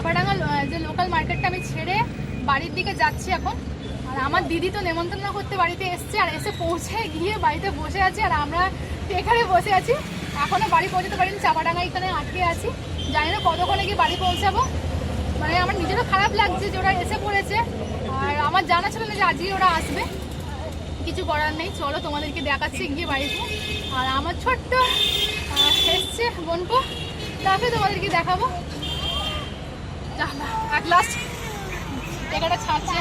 চাপাডাঙ্গা যে লোকাল মার্কেটটা আমি ছেড়ে বাড়ির দিকে যাচ্ছি এখন। আর আমার দিদি তো নেমন্তন্ন করতে বাড়িতে এসছে আর এসে পৌঁছে গিয়ে বাড়িতে বসে আছে আর আমরা এখানে বসে আছি। এখনও বাড়ি পৌঁছতে পারিনি, চাপাডাঙ্গা এখানে আটকে আছি। জানি না কতক্ষণে গিয়ে বাড়ি পৌঁছাবো। মানে আমার নিজেরও খারাপ লাগছে যে ওরা এসে পড়েছে। আর আমার জানা ছিল না যে আজকে ওরা আসবে। কিছু করার নেই, চলো তোমাদেরকে দেখাচ্ছি গিয়ে বাড়িতে। আর আমার ছোট্ট এসছে বোনপো। তাকে তোমাদেরকে দেখাবো। এক লাস্ট জায়গাটা ছাড়ছে।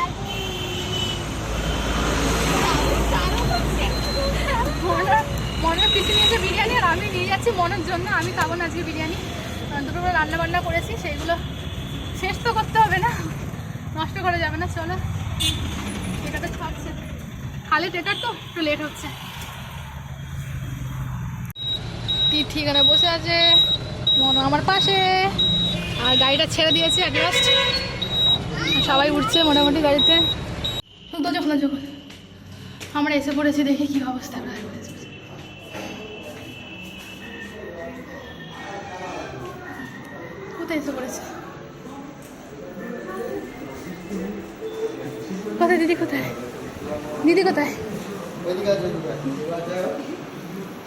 মনে- মনের পিছনে নিয়েছে বিরিয়ানি আর আমি নিয়ে যাচ্ছি মনের জন্য। আমি খাব না আজকে বিরিয়ানি। দুপুরবেলা রান্না বান্না করেছি, সেইগুলো শেষ তো করতে হবে না। নষ্ট করা যাবে না, চলো। এটা তো ছাড়ছে। খালি টেকার তো একটু লেট হচ্ছে। তীর ঠিকানা বসে আছে। মন আমার পাশে। আর গাড়িটা ছেড়ে দিয়েছে লাস্ট সবাই উঠছে মোটামুটি গাড়িতে। যখন আমরা এসে পড়েছি দেখি কি অবস্থা। কোথায় এসে পড়েছে? কোথায়, দিদি কোথায়? দিদি কোথায়?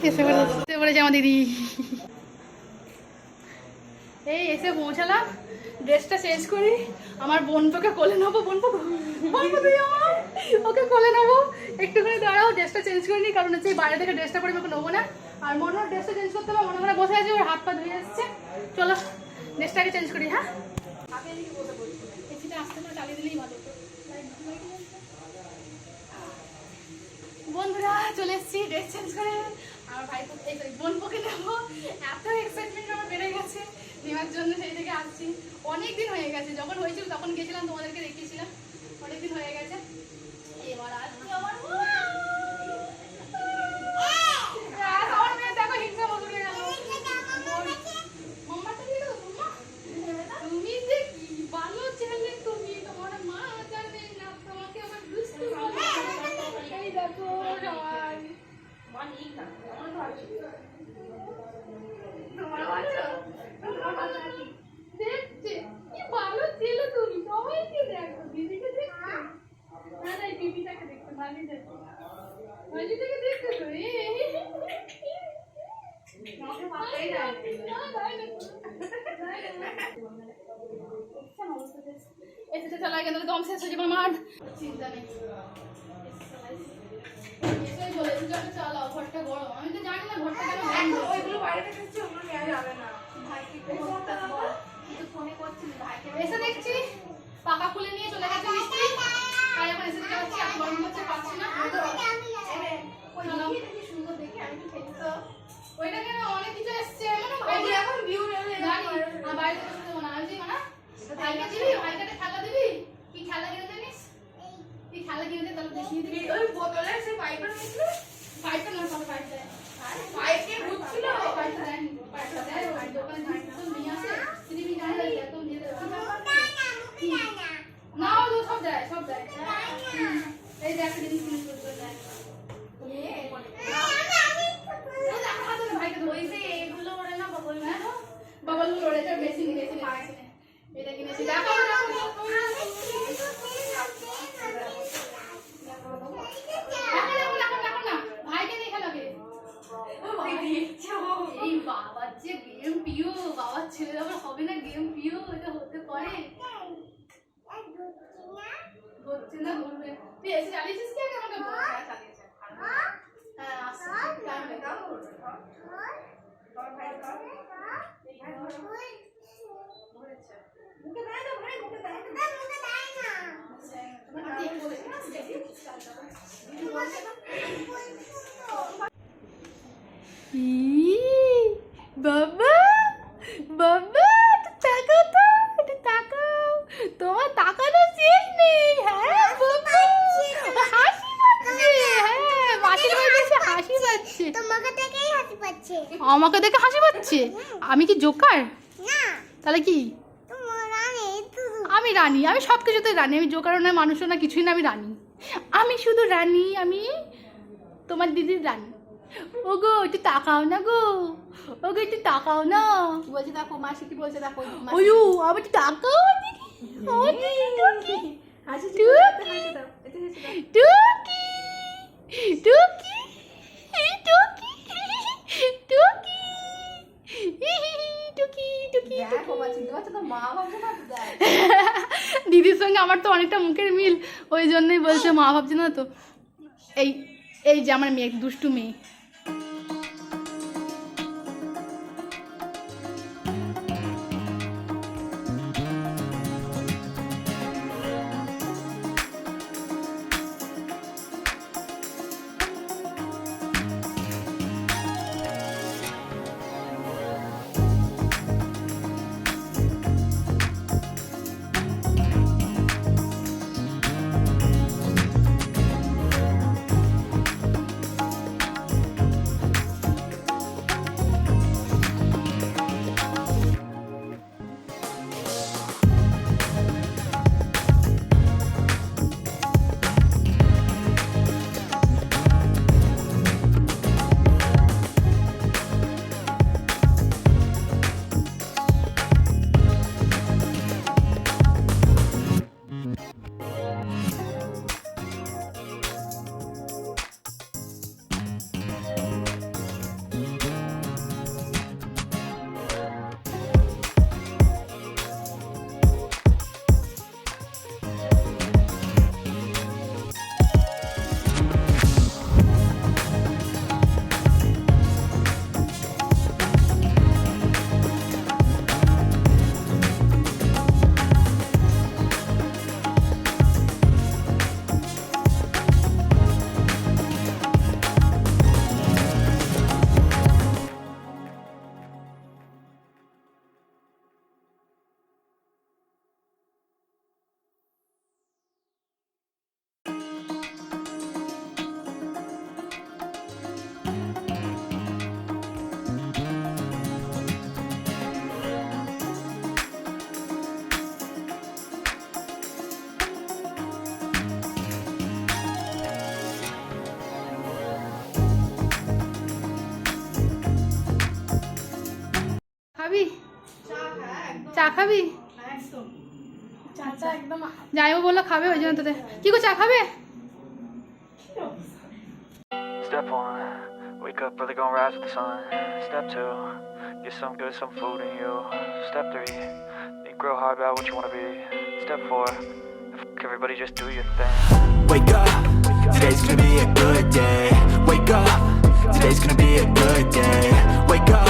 এসে পড়েছে আমার দিদি। এই এসে পৌঁছালাম। ড্রেসটা চেঞ্জ করি। আমার বোন বোনপোকে কোলে নেব বোনপো বোনপো তুই আমার ওকে কোলে নেব। একটুখানি দাঁড়াও ড্রেসটা চেঞ্জ করে নিই কারণ হচ্ছে বাইরে থেকে ড্রেসটা পরে ওকে নেব না। আর মনে হয় ড্রেসটা চেঞ্জ করতে হবে মনে মনে বসে আছে ওর হাত পা ধুয়ে এসছে চলো ড্রেসটাকে চেঞ্জ করি হ্যাঁ? এসিটা আসতে করে চালিয়ে দিলেই ভালো বন্ধুরা চলে এসেছি ড্রেস চেঞ্জ করে। আমার ভাই এই sorry, বোন পকে নেব। এত এক্সাইটমেন্ট আমার বেড়ে গেছে। নেওয়ার জন্য সেই থেকে আসছি। অনেক দিন হয়ে গেছে। যখন হয়েছিল তখন গেছিলাম, তোমাদেরকে দেখিয়েছিলাম। অনেক দিন হয়ে গেছে এবার আসছে আমার আর আমার মেয়ে দেখো হিংসা মতো হয়ে গেল মাম্মাটা দিয়ে দাও, মাম্মা। তুমি যে কি ভালো ছেলে তুমি তোমার মা জানে না তোমাকে আমার দুষ্টু বলে এই দেখো সবাই তোমার বাচ্চা? তোমার বাচ্চা কি? দেখছে কি ভালো ছেলে তুমি সবাইকে দেখো দিদিকে দেখছ না না এই বিবিটাকে দেখছ ভাবি দেখো ভাবিটাকে দেখছ তো এই, এই, এই। আমাকে পাত্তাই দেয় না। না, দেয় না। দেয় না। এসে চলা গেল দম শেষ হয়ে যাবে আমার চিন্তা নেই বলেছি একটা চালাও ঘরটা গরম আমি তো জানি না ঘরটা কেন ওইগুলো বাইরে থেকে ওগুলো নেওয়া যাবে না ভাইকে করতে কিন্তু ফোনে করছিলি ভাইকে এসে দেখছি পাকা খুলে নিয়ে চলে গেছে মিস্ত্রি তাই এখন এসে দেখতে পাচ্ছি এত গরম হচ্ছে পাচ্ছি না ওই সুন্দর দেখি আমি তো ওইটা কেন অনেক কিছু এসছে মানে ওই ভাই যে এখন ভিউ নেবে জানি আর বাইরে বসে দেবো না আমি দিই না ভাইকে দিবি ভাইকে একটা খেলা দিবি কি খেলা কিনে জানিস কি খেলা কিনে দে তাহলে দেখিয়ে দিবি ওই বোতলে সে পাইপের মধ্যে পাইপটা না সব পাইপ দেয় আরে পাইপে ঢুকছিল পাইপটা দেয় পাইপটা দেয় আর দোকানে জিনিস তো নিয়ে আসে তিনি বি জানে তো নিয়ে দেবে না ও সব দেয় সব দেয় হুম। এই দেখ জিনিস জিনিস করতে দেয় এই দেখ, হাতে নে, ভাইকে ধরে ওই যে এগুলো ওরে না ববল না বাবা লু লড়েছে বেশি নি বেশি নি বেশি নি। এটা কিনেছি দেখো দেখো দেখো দেখো দেখো দেখো দেখো না ভাইকে দেখে লাগে এই বাবার যে গেম পিও বাবার ছেলে আবার হবে না গেম পিও এটা হতে পারে হচ্ছে না ঘুরবে তুই হ্যাঁ চালিয়েছে হ্যাঁ আসছে লেগে ধরেছে মুখে দেয় না মুখে দেয় না বাবা তাকাও তো একটু তাকাও তোমার তাকানো শেষ নেই হ্যাঁ বাবা হাসি পাচ্ছে হ্যাঁ মাসির বাড়িতে এসে হাসি পাচ্ছে তোমাকে দেখেই হাসি পাচ্ছে আমাকে দেখে হাসি পাচ্ছে? আমি কি জোকার? না। তাহলে কি? তোমার রানী শুধু আমি রানী আমি সব কিছুতে রানী আমি জোকারও না মানুষও না কিছুই না আমি রানী। আমি শুধু রানী আমি তোমার দিদির রানী। ও গো একটু তাকাও না গো। ও গো একটু তাকাও না। কি বলছে দেখো মাসি কি বলছে দেখো। ওইও আবার একটু তাকাও। ওদিকে, টুকি। টুকি টুকি এই টুকি টুকি টুকি টুকি দেখো মা চিনতে পারছ তো মা ভাবছে না তো দেখ দিদির সঙ্গে আমার তো অনেকটা মুখের মিল, ওই জন্যই বলছে, মা ভাবছে না তো, এই এই যে আমার মেয়ে, দুষ্টু মেয়ে। চা খাবি চাচা একদম যাইবো বললো খাবে ওই জন্য তোদের কি গো চা খাবে Step one, wake up early, gonna rise with the sun. Step two, get some good, some food in you. Step three, think real hard about what you wanna be. Step four, f- everybody just do your thing. Wake up, today's gonna be a good day. Wake up, today's gonna be a good day. Wake up,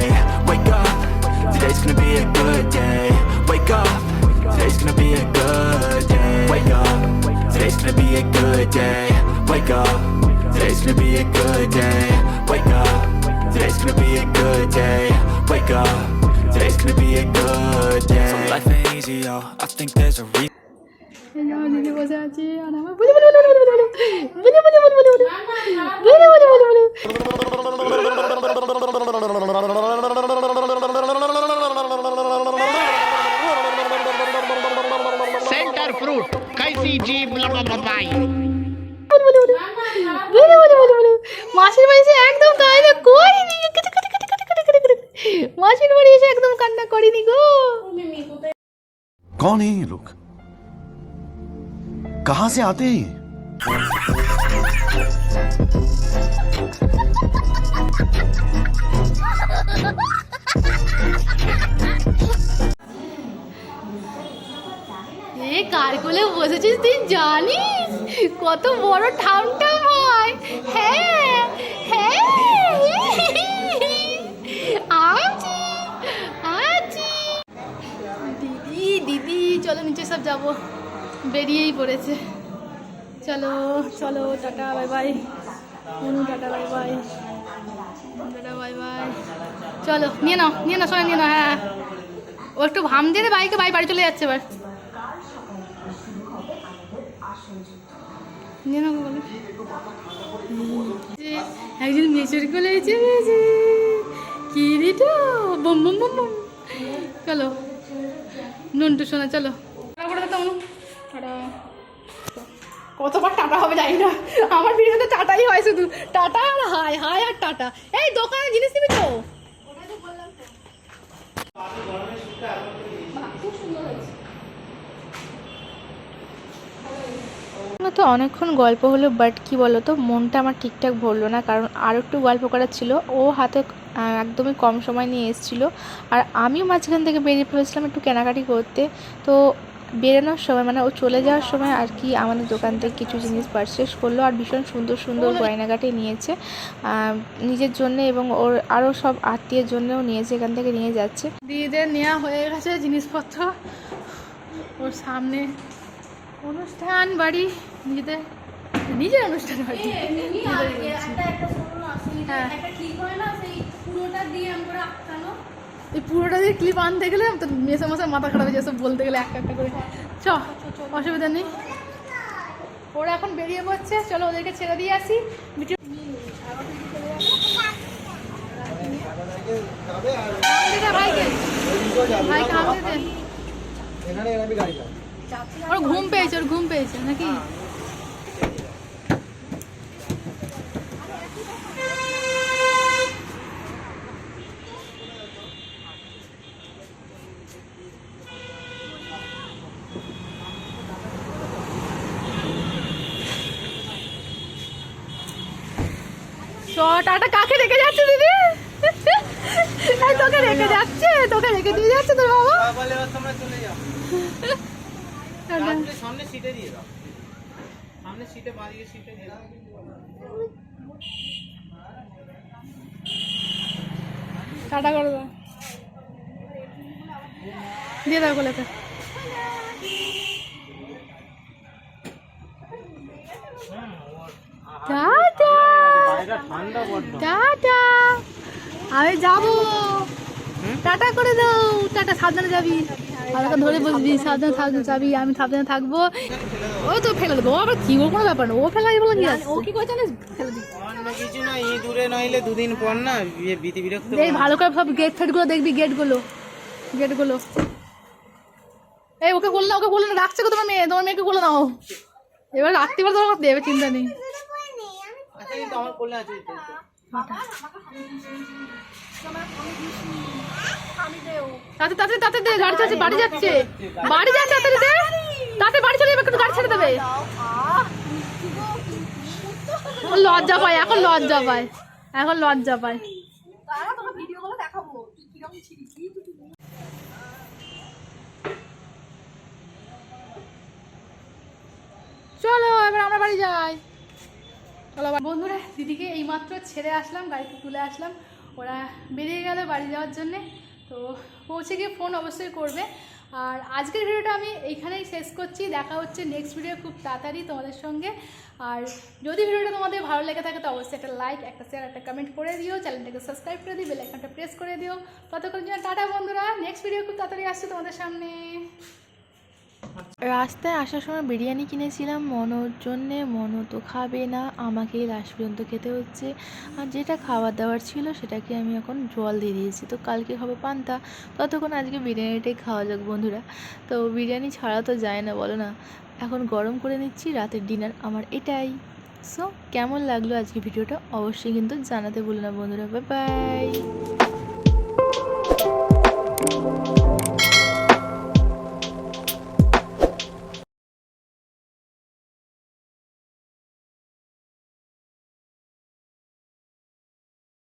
be a good day. Wake up. Today's gonna be a good day. Wake up. Today's gonna be a good day. Wake up. Today's gonna be a good day. Wake up. Today's gonna be a good day. Wake up. Today's gonna be a good day. So life ain't easy, yo. I think there's a reason. এই যে আমার দিদি বসে আছে আর আমার से आते हैं ये? এ কার কোলে বসেছিস তুই জানিস কত বড় ঠামঠাম হয় হ্যাঁ হ্যাঁ আছি আছি দিদি দিদি চলো নিচে সব যাবো বেরিয়েই পড়েছে চলো চলো, tata bye bye tata bye bye tata bye bye চলো, নিয়ে নাও নিয়ে নাও, সবাই নিয়ে নাও হ্যাঁ ও একটু ভাম দিয়ে বাইকে বাই বাড়ি চলে যাচ্ছে এবার। নিয়ে একজন মেচুর কোলে গেছে। কি দিটা বম বম বম বম। চলো, নুনটু শোনা চলো। টাটা। কতবার টাটা হবে জানি না। আমার ভিডিওতে টাটাই হয় শুধু। টাটা আর হাই হাই আর টাটা। এই দোকানে জিনিস নিবি তো। তো অনেকক্ষণ গল্প হলো বাট কি বলো তো মনটা আমার ঠিকঠাক ভরলো না, কারণ আর একটু গল্প করার ছিল। ও হাতে একদমই কম সময় নিয়ে এসেছিল। আর আমিও মাঝখান থেকে বেরিয়ে পড়েছিলাম একটু কেনাকাটি করতে। তো বেরোনোর সময় মানে ও চলে যাওয়ার সময় আর কি আমাদের দোকান থেকে কিছু জিনিস পারচেস করল আর ভীষণ সুন্দর সুন্দর গয়নাগাটি নিয়েছে। নিজের জন্য এবং ওর আরও সব আত্মীয়ের জন্যও নিয়েছে এখান থেকে নিয়ে যাচ্ছে। দিদিদের নেওয়া হয়ে গেছে জিনিসপত্র। ওর সামনে অনুষ্ঠান বাড়ি নিজেদের নিজের অনুষ্ঠান বাড়ি। হ্যাঁ এই পুরোটা দিয়ে ক্লিপ আনতে গেলে তো মেসে মশা মাথা খারাপ হয়ে যায় সব বলতে গেলে একটা একটা করে। চ অসুবিধা নেই। ওরা এখন বেরিয়ে পড়ছে। চলো ওদেরকে ছেড়ে দিয়ে আসি। ওর ঘুম পেয়েছে ওর ঘুম পেয়েছে নাকি? চ টাটা কাকে রেখে যাচ্ছে দিদি? তোকে রেখে যাচ্ছে তোকে রেখে দিয়ে যাচ্ছে তোর বাবা। টাটা। সামনে সিটে দিয়ে দাও। সামনে সিটে বাঁদিকে সিটে দিয়ে দাও। টাটা করে দাও। দিয়ে দাও কোলেতে। টাটা। আমি যাব। টাটা করে দাও। টাটা সাবধানে যাবি। আমাকে ধরে বসবি। সাবধানে সাবধানে যাবি। আমি সাবধানে থাকব। ওই তো ফেলে দেবো। আবার কি? ও কোনো ব্যাপার না। ও ফেলাই বলে কি আছে ও কি করে জানিস? ফেলে দিই কিছু না ই দূরে নইলে দুদিন পর না বিয়ে বিতি বিরক্ত দেখ ভালো করে সব গেট ফেটগুলো দেখবি গেটগুলো গেটগুলো এই ওকে বললে ওকে বললে রাখছে গো তোমার মেয়ে। তোমার মেয়েকে বলে নাও এবার রাত্রিবার তোমার দেবে চিন্তা নেই। কোলে তাতে তাতে তাতে দে বাড়ি যাচ্ছে। বাড়ি যাচ্ছে তাতে তাতে বাড়ি চলে যাবে, একটু গাড়ি দেবে। লজ্জা পায়, এখন লজ্জা পায়, এখন লজ্জা পায়। চলো, এবার আমরা বাড়ি যাই। বন্ধুরা, দিদিকে এইমাত্র ছেড়ে আসলাম, গাড়িতে তুলে আসলাম। ওরা বেরিয়ে গেল বাড়ি যাওয়ার জন্যে। তো পৌঁছে গিয়ে ফোন অবশ্যই করবে। আর আজকের ভিডিওটা আমি এইখানেই শেষ করছি। দেখা হচ্ছে নেক্সট ভিডিও খুব তাড়াতাড়ি তোমাদের সঙ্গে। আর যদি ভিডিওটা তোমাদের ভালো লেগে থাকে, তো অবশ্যই একটা লাইক একটা শেয়ার একটা কমেন্ট করে দিও। চ্যানেলটাকে সাবস্ক্রাইব করে দিও বেল আইকনটা প্রেস করে দিও। ততক্ষণ জন্য টাটা বন্ধুরা। নেক্সট ভিডিও খুব তাড়াতাড়ি আসছে তোমাদের সামনে। রাস্তায় আসার সময় বিরিয়ানি কিনেছিলাম, মনোর জন্যে, মনো তো খাবে না, আমাকেই লাস্ট পর্যন্ত খেতে হচ্ছে। আর যেটা খাবার দাবার ছিল সেটাকে আমি এখন জল দিয়ে দিয়েছি। তো কালকে হবে পান্তা, ততক্ষণ আজকে বিরিয়ানিটাই খাওয়া যাক বন্ধুরা। তো বিরিয়ানি ছাড়া তো যায় না, বলো না। এখন গরম করে নিচ্ছি, রাতের ডিনার আমার এটাই। সো কেমন লাগল আজকে ভিডিওটা অবশ্যই কিন্তু জানাতে ভুলো না বন্ধুরা বাই বাই